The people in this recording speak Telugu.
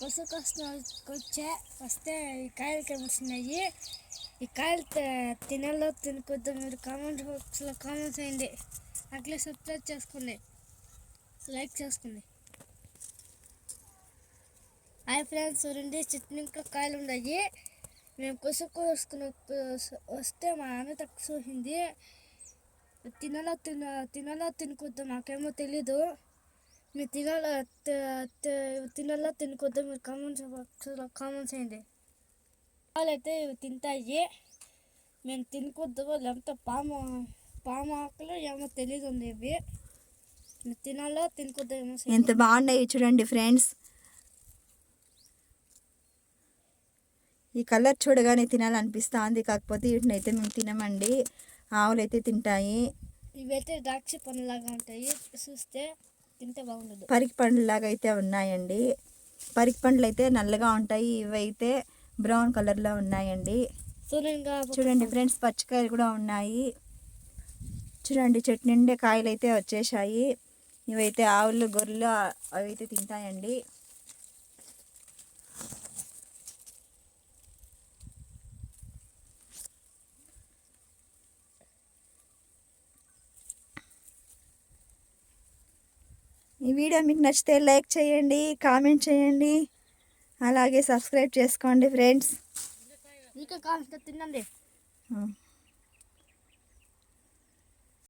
కొసుకు వచ్చే వస్తే ఈ కాయలు ఏమొస్తున్నాయి ఈ కాయలు తినాలో తినకొద్దు మీరు కామెంట్ బాక్స్లో కామెంట్ చేయండి. అట్లే సబ్స్క్రైబ్ చేసుకోండి. లైక్ చేసుకోండి. హాయ్ ఫ్రెండ్స్ రెండు చెట్టు ఇంకా కాయలు ఉన్నాయి. మేము కొసుకు వేసుకుని వస్తే మా ఆమె తక్కువ చూసింది. తినాలో తిన తినాలో తినకొద్దు మాకేమో తెలీదు. మీరు తినాలో తినాలో తినకొద్దు మీరు కామెంట్స్ బాక్స్లో కామెంట్స్ చేయండి అయితే ఇవి తింటాయి మేము తినకొద్దు లేకపోతే పాము పాము ఆకులు ఏమో తెలియదు ఉంది ఇవి మీరు తినాలో తినకొద్దు ఏమో. ఎంత బాగున్నాయి చూడండి ఫ్రెండ్స్ ఈ కలర్ చూడగానే తినాలనిపిస్తుంది కాకపోతే వీటిని అయితే మేము తినమండి. ఆవులు అయితే తింటాయి. ఇవైతే ద్రాక్ష పండ్లాగా ఉంటాయి చూస్తే. తింటే బాగుండదు. పరికి పండ్లాగా అయితే ఉన్నాయండి. పరికి పండ్లు అయితే నల్లగా ఉంటాయి. ఇవైతే బ్రౌన్ కలర్లో ఉన్నాయండి. సూర్యంగా చూడండి ఫ్రెండ్స్ పచ్చికాయలు కూడా ఉన్నాయి. చూడండి చెట్టు నిండే కాయలు అయితే వచ్చేసాయి ఇవైతే ఆవులు గొర్రెలు అవి అయితే తింటాయండి. ఈ వీడియో మీకు నచ్చితే లైక్ చేయండి కామెంట్ చేయండి. అలాగే సబ్స్క్రైబ్ చేసుకోండి ఫ్రెండ్స్. ఇంకా తినండి. ఉం.